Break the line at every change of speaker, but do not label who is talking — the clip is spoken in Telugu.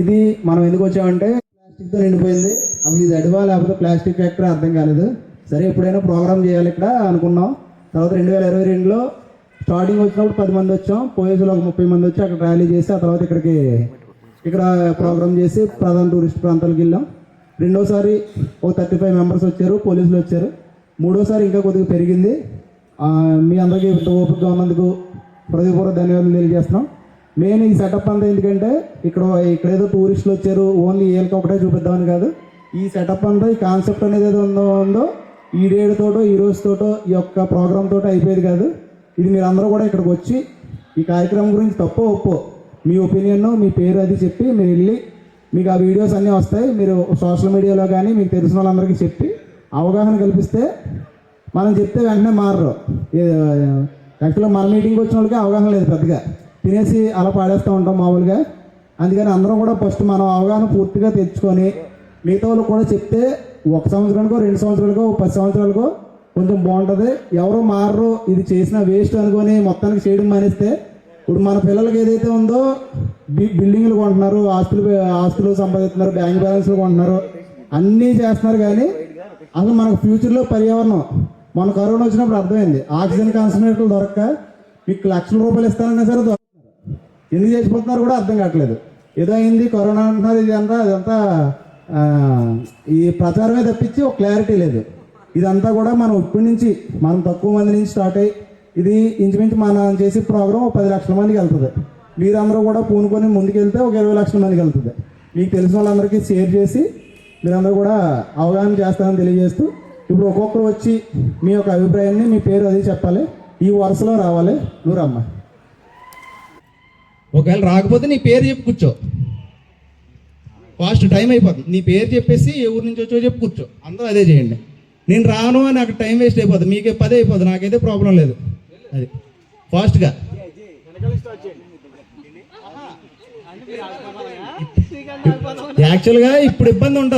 ఇది మనం ఎందుకు వచ్చామంటే ప్లాస్టిక్తో నిండిపోయింది. అవి ఇది అడివా లేకపోతే ప్లాస్టిక్ ఫ్యాక్టరీ అర్థం కాలేదు. సరే ఎప్పుడైనా ప్రోగ్రామ్ చేయాలి ఇక్కడ అనుకున్నాం. తర్వాత రెండు వేల ఇరవై రెండులో స్టార్టింగ్ వచ్చినప్పుడు పది మంది వచ్చాం. పోయేసులో ఒక ముప్పై మంది వచ్చి అక్కడ ర్యాలీ చేసి ఆ తర్వాత ఇక్కడికి ఇక్కడ ప్రోగ్రామ్ చేసి ప్రధాన టూరిస్ట్ ప్రాంతాలకు వెళ్ళాం. రెండోసారి ఒక థర్టీ ఫైవ్ మెంబర్స్ వచ్చారు పోలీసులు వచ్చారు. మూడోసారి ఇంకా కొద్దిగా పెరిగింది. మీ అందరికీ ఇంత ఓపికగా ఉన్నందుకు హృదయపూర్వక ధన్యవాదాలు తెలియజేస్తున్నాం. మెయిన్ ఈ సెటప్ అంతా ఎందుకంటే ఇక్కడ ఇక్కడ ఏదో టూరిస్టులు వచ్చారు ఓన్లీ వీళ్ళకి ఒకటే చూపిద్దామని కాదు. ఈ సెటప్ అంతా ఈ కాన్సెప్ట్ అనేది ఏదో ఉందో ఉందో ఈ డేట్ ఈ రోజుతోటో ఈ యొక్క ప్రోగ్రామ్ తోటో అయిపోయేది కాదు. ఇది మీరు అందరూ కూడా ఇక్కడికి వచ్చి ఈ కార్యక్రమం గురించి తప్పో ఒప్పో మీ ఒపీనియన్ మీ పేరు అది చెప్పి మీరు వెళ్ళి మీకు ఆ వీడియోస్ అన్నీ వస్తాయి. మీరు సోషల్ మీడియాలో కానీ మీకు తెలిసిన వాళ్ళందరికీ చెప్పి అవగాహన కల్పిస్తే మనం చెప్తే వెంటనే మారరు. యాక్చువల్గా మన మీటింగ్కి వచ్చిన వాళ్ళకి అవగాహన లేదు పెద్దగా. తినేసి అలా పాడేస్తూ ఉంటాం మామూలుగా. అందుకని అందరం కూడా ఫస్ట్ మనం అవగాహన పూర్తిగా తెచ్చుకొని మిగతా వాళ్ళు కూడా చెప్తే ఒక సంవత్సరానికో రెండు సంవత్సరాలకో పది సంవత్సరాలకో కొంచెం బాగుంటుంది. ఎవరు మారరు ఇది చేసిన వేస్ట్ అనుకొని మొత్తానికి చేయడం మానేస్తే ఇప్పుడు మన పిల్లలకి ఏదైతే ఉందో బి- బిల్డింగ్లు కొంటున్నారు ఆస్తులు ఆస్తులు సంపాదిస్తున్నారు బ్యాంక్ బ్యాలెన్స్లు కొంటున్నారు అన్నీ చేస్తున్నారు కానీ అసలు మనకు ఫ్యూచర్లో పర్యావరణం మన కరోనా వచ్చినప్పుడు అర్థమైంది. ఆక్సిజన్ కాన్సన్ట్రేటర్లు దొరక్క మీకు లక్షల రూపాయలు ఇస్తానన్నా సరే ఎందుకు చేసిపోతున్నారు కూడా అర్థం కావట్లేదు. ఏదో అయింది కరోనా అంటున్నారు ఇది అంతా ఇదంతా ఈ ప్రచారమే తప్పించి ఒక క్లారిటీ లేదు. ఇదంతా కూడా మనం ఇప్పటి నుంచి మనం తక్కువ మంది నుంచి స్టార్ట్ అయ్యి ఇది ఇంచుమించు మనం చేసే ప్రోగ్రామ్ ఒక పది లక్షల మందికి వెళ్తుంది. మీరందరూ కూడా పూనుకొని ముందుకెళ్తే ఒక ఇరవై లక్షల మందికి వెళ్తుంది. మీకు తెలిసిన వాళ్ళందరికీ షేర్ చేసి మీరందరూ కూడా అవగాహన చేస్తారని తెలియజేస్తూ ఇప్పుడు ఒక్కొక్కరు వచ్చి మీ యొక్క అభిప్రాయాన్ని మీ పేరు అది చెప్పాలి. ఈ వరుసలో రావాలి. నువ్వు రమ్మా ఒకవేళ రాకపోతే నీ పేరు చెప్పి కూర్చో. ఫాస్ట్ టైం అయిపోతుంది నీ పేరు చెప్పేసి ఏ ఊరు నుంచి వచ్చో చెప్పి కూర్చో. అందరూ అదే చేయండి. నేను రాను అని నాకు టైం వేస్ట్ అయిపోతుంది మీకే పదే అయిపోతుంది నాకైతే ప్రాబ్లం లేదు. అది. ఫాస్ట్గా. యాక్చువల్గా ఇప్పుడు ఇబ్బంది ఉంటుంది.